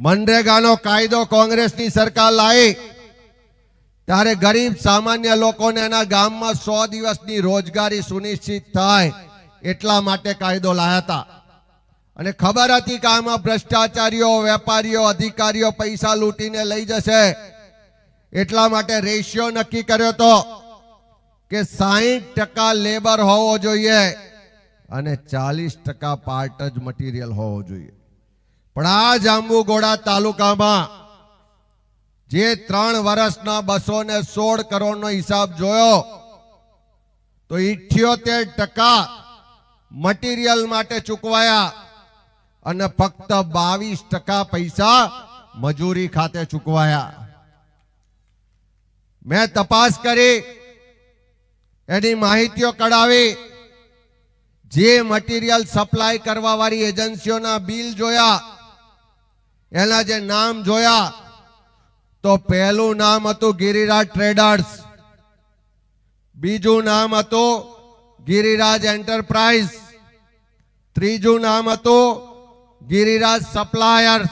મનરેગાનો કાયદો કોંગ્રેસની સરકાર લાવી. ત્યારે ગરીબ સામાન્ય લોકોને એના ગામમાં સો દિવસની રોજગારી સુનિશ્ચિત થાય એટલા માટે કાયદો લાયા હતા. અને ખબર હતી કે આમાં ભ્રષ્ટાચારીઓ, વેપારીઓ, અધિકારીઓ પૈસા લૂંટીને લઈ જશે. એટલા માટે રેશિયો નક્કી કર્યો તો કે સાહીઠ ટકા લેબર હોવો જોઈએ અને ચાલીસ ટકા પાર્ટ જ મટીરિયલ હોવો જોઈએ. પણ આ જાંબુગોડા તાલુકામાં જે ત્રણ વર્ષના બસો ને સોળ કરોડનો હિસાબ જોયો, તો ઇઠ્યોતેર ટકા મટીરિયલ માટે ચૂકવાયા અને ફક્ત બાવીસ ટકા પૈસા મજૂરી ખાતે ચૂકવાયા. મેં તપાસ કરી, એની માહિતીઓ કઢાવી, જે મટીરિયલ સપ્લાય કરવા વાળી એજન્સીઓના બિલ જોયા એના જે નામ જોયા, તો પહેલું નામ હતું ગિરિરાજ ટ્રેડર્સ. બીજું નામ હતું ગિરિરાજ એન્ટરપ્રાઇઝ. ત્રીજું નામ હતું ગિરિરાજ સપ્લાયર્સ.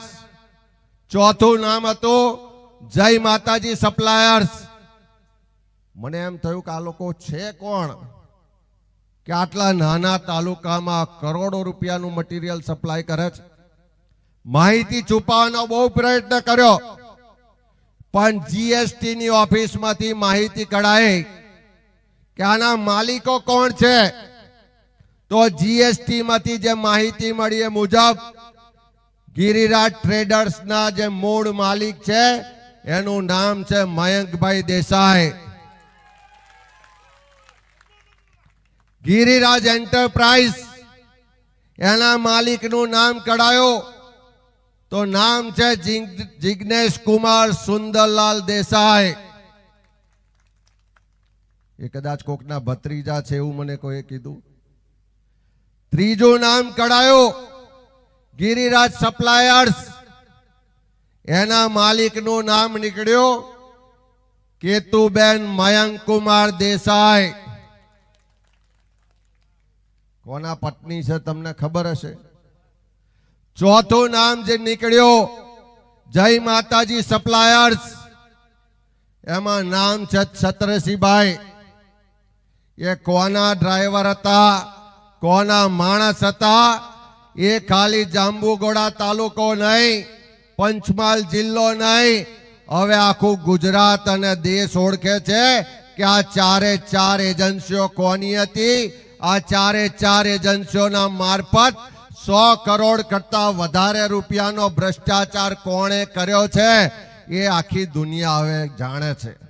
ચોથું નામ હતું જય માતાજી સપ્લાયર્સ. મને એમ થયું કે આ લોકો છે કોણ? કે આટલા નાના તાલુકામાં કરોડો રૂપિયાનું મટીરિયલ સપ્લાય કરે છે. માહિતી છુપાવવાનો બહુ પ્રયત્ન કર્યો. પણ જીએસટી ની ઓફિસમાંથી માહિતી કઢાઈ કે આના માલિકો કોણ છે? તો જીએસટી માંથી જે માહિતી મળી એ મુજબ ગિરિરાજ ટ્રેડર્સ ના જે મૂળ માલિક છે, એનું નામ છે મયંકભાઈ દેસાઈ. ગિરિરાજ એન્ટરપ્રાઇઝ એના માલિકનું નામ કઢાયો. તો નામ છે જિગ- જિગ્નેશ કુમાર સુંદરલાલ દેસાઈ. એ કદાચ કોકના ભત્રીજા છે એવું મને કોઈ કીધું. ત્રીજું નામ કઢાયું, ગિરિરાજ સપ્લાયર્સ. એના માલિકનું નામ નીકળ્યું, કેતુબેન મયંક કુમાર દેસાઈ. કોના પત્ની છે તમને ખબર હશે? ચોથું નામ જે નીકળ્યું, જય માતાજી સપ્લાયર્સ. એમાં નામ છે છત્રસિંહભાઈ. એ કોના ડ્રાઈવર હતા, કોના માણસ હતા, એ ખાલી જાંબુગોડા તાલુકો નહીં, પંચમહાલ જિલ્લો નહીં. હવે આખું ગુજરાત અને દેશ ઓળખે છે કે આ ચારે ચાર એજન્સીઓ કોની હતી? આ ચારે ચાર એજન્સીઓના મારફત સો કરોડ કરતા વધારે રૂપિયાનો ભ્રષ્ટાચાર કોણે કર્યો છે? એ આખી દુનિયા હવે જાણે છે.